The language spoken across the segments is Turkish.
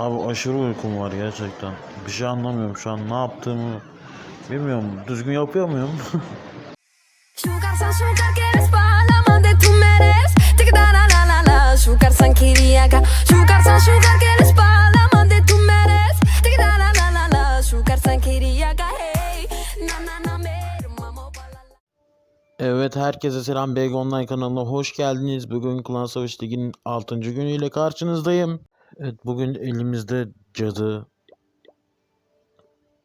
Abi aşırı uykum var gerçekten. Bir şey anlamıyorum şu an ne yaptığımı bilmiyorum. Düzgün yapıyor muyum? Evet herkese selam BG Online kanalına hoş geldiniz. Bugün Klan Savaş Ligi'nin 6. günüyle karşınızdayım. Evet bugün elimizde cadı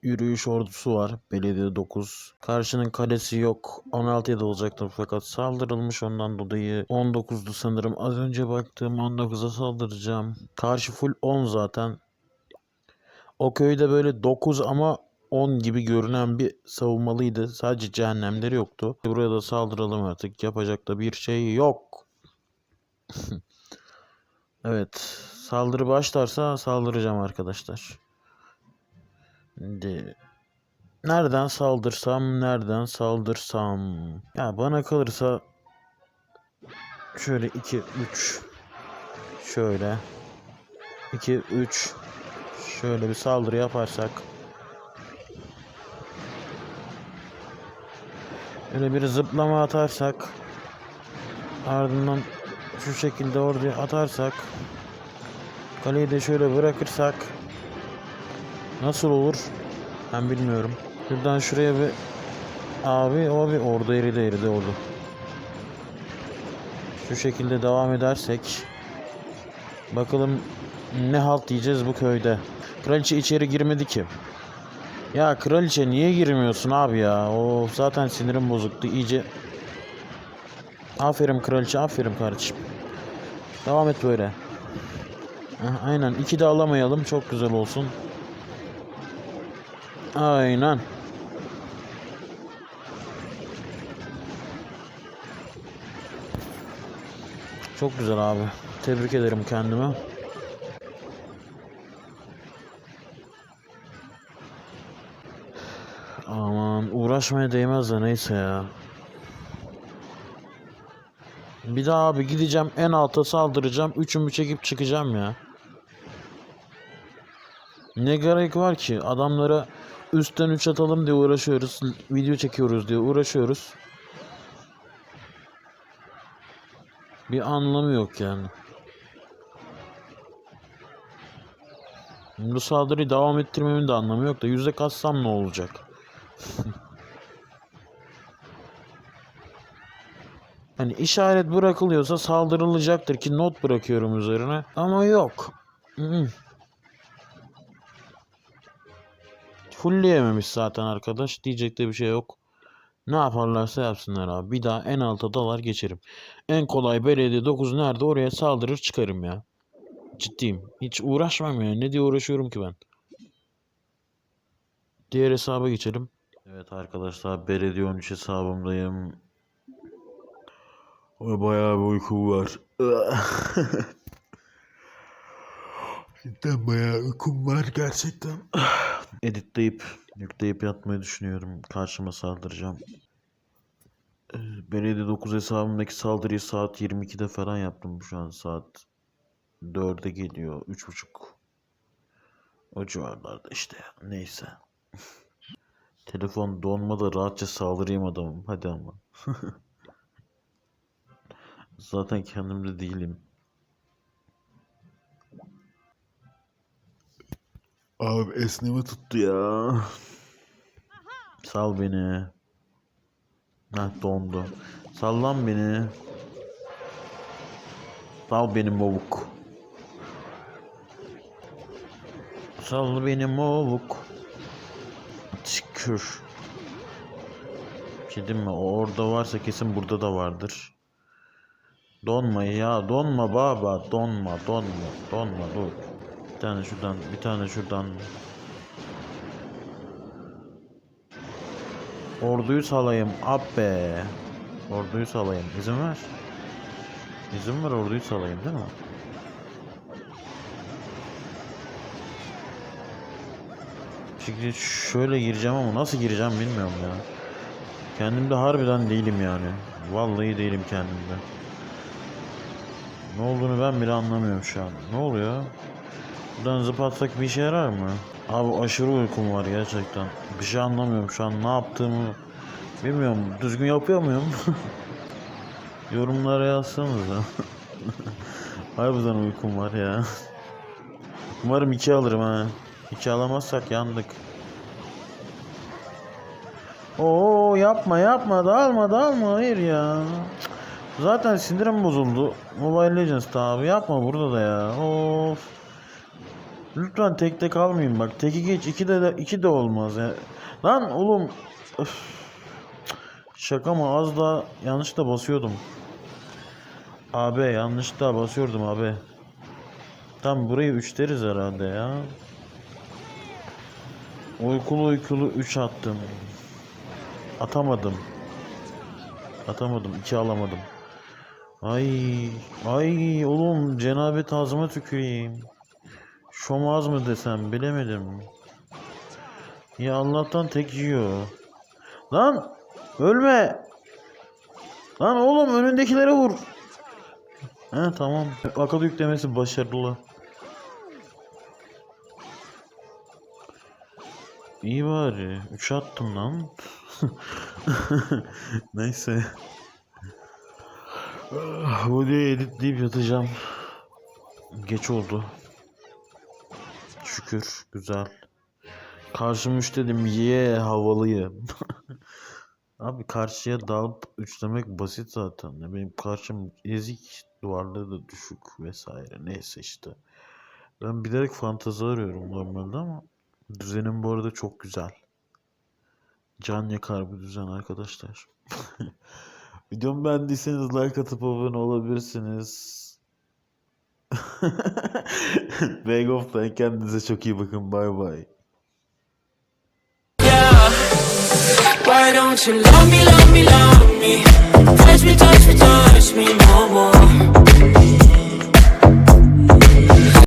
yürüyüş ordusu var. Belediye 9. Karşının kalesi yok. 16'ya da olacaktı fakat saldırılmış ondan dolayı 19'du sanırım. Az önce baktığım 19'a saldıracağım. Karşı full 10 zaten. O köyde böyle 9 ama 10 gibi görünen bir savunmalıydı. Sadece cehennemleri yoktu. Buraya da saldıralım artık. Yapacak da bir şey yok. evet. Saldırı başlarsa saldıracağım arkadaşlar. Şimdi nereden saldırsam, nereden saldırsam. Ya bana kalırsa şöyle 2 3 şöyle 2 3 şöyle bir saldırı yaparsak Böyle bir zıplama atarsak ardından şu şekilde oraya atarsak kaleyi de şöyle bırakırsak nasıl olur ben bilmiyorum. Şuradan şuraya bir abi o bir orada eridi eridi oldu. Şu şekilde devam edersek bakalım ne halt diyeceğiz bu köyde. Kraliçe içeri girmedi ki. Ya kraliçe niye girmiyorsun abi ya? O zaten sinirim bozuktu iyice. Aferin kraliçe, aferin kardeşim. Devam et böyle. Aynen. iki de alamayalım. Çok güzel olsun. Aynen. Çok güzel abi. Tebrik ederim kendime. Aman uğraşmaya değmez de neyse ya. Bir daha abi gideceğim en alta saldıracağım. Üçümü çekip çıkacağım ya. Ne gerek var ki adamlara üstten üç atalım diye uğraşıyoruz. Video çekiyoruz diye uğraşıyoruz. Bir anlamı yok yani. Bu saldırıyı devam ettirmemin de anlamı yok da yüzde kassam ne olacak? Hani işaret bırakılıyorsa saldırılacaktır ki not bırakıyorum üzerine. Ama yok. Fullleyememiş zaten arkadaş. Diyecek de bir şey yok. Ne yaparlarsa yapsınlar abi. Bir daha en alta dalar geçerim. En kolay belediye 9 nerede oraya saldırır çıkarım ya. Ciddiyim. Hiç uğraşmam ya. Ne diye uğraşıyorum ki ben. Diğer hesaba geçelim. Evet arkadaşlar belediye 13 hesabımdayım. Bayağı bir uykum var. Cidden bayağı uykum var gerçekten. Editleyip yükleyip yatmayı düşünüyorum. Karşıma saldıracağım. Ee, Belediye 9 hesabımdaki saldırıyı saat 22'de falan yaptım. Şu an saat 4'e geliyor. 3.30. O civarlarda işte. Neyse. Telefon donmadı rahatça saldırayım adamım. Hadi ama. Zaten kendimde değilim. Abi esneme tuttu ya. Sal beni. Heh dondu. Sallan beni. Sal beni mavuk. Sal beni mavuk. Şükür. Diyeyim mi? O orada varsa kesin burada da vardır. Donma ya donma baba donma donma donma dur. Bir tane şuradan bir tane şuradan. Orduyu salayım abbe. Orduyu salayım izin ver. İzin ver orduyu salayım değil mi? Şimdi şöyle gireceğim ama nasıl gireceğim bilmiyorum ya. Kendimde harbiden değilim yani. Vallahi değilim kendimde. Ne olduğunu ben bile anlamıyorum şu an. Ne oluyor? Buradan zıplatsak bir işe yarar mı? Abi aşırı uykum var gerçekten. Bir şey anlamıyorum şu an ne yaptığımı bilmiyorum. Düzgün yapıyor muyum? Yorumlara yazsanıza. Harbiden uykum var ya. Umarım iki alırım ha. İki alamazsak yandık. Oo yapma yapma dağılma dağılma hayır ya. Zaten sinirim bozuldu. Mobile Legends abi yapma burada da ya. Of. Lütfen tek tek almayayım bak. Teki geç iki de, de iki de olmaz ya. Lan oğlum. Öf. Şaka mı az da yanlışla basıyordum. Abi yanlışla basıyordum abi. Tam burayı 3 deriz herhalde ya. Uykulu uykulu 3 attım. Atamadım. Atamadım. 2 alamadım. Ay, ay oğlum cenabet ağzıma tüküreyim. Şomaz mı desem bilemedim. Ya Allah'tan tek yiyor. Lan ölme. Lan oğlum önündekilere vur. He tamam. Akıl yüklemesi başarılı. İyi bari. 3 attım lan. Neyse. Ah, videoyu editleyip yatacağım. Geç oldu. Şükür. Güzel. Karşım üç dedim. Ye havalıyım. Abi karşıya dalıp üçlemek basit zaten. Ya Benim karşım ezik. Duvarları da düşük vesaire. Neyse işte. Ben bilerek fantezi arıyorum normalde ama düzenim bu arada çok güzel. Can yakar bu düzen arkadaşlar. Videomu beğendiyseniz like atıp abone olabilirsiniz. Bag of'tan kendinize çok iyi bakın. Bay bay. Why don't you love me, love me, love me? Touch me, touch me, touch me, no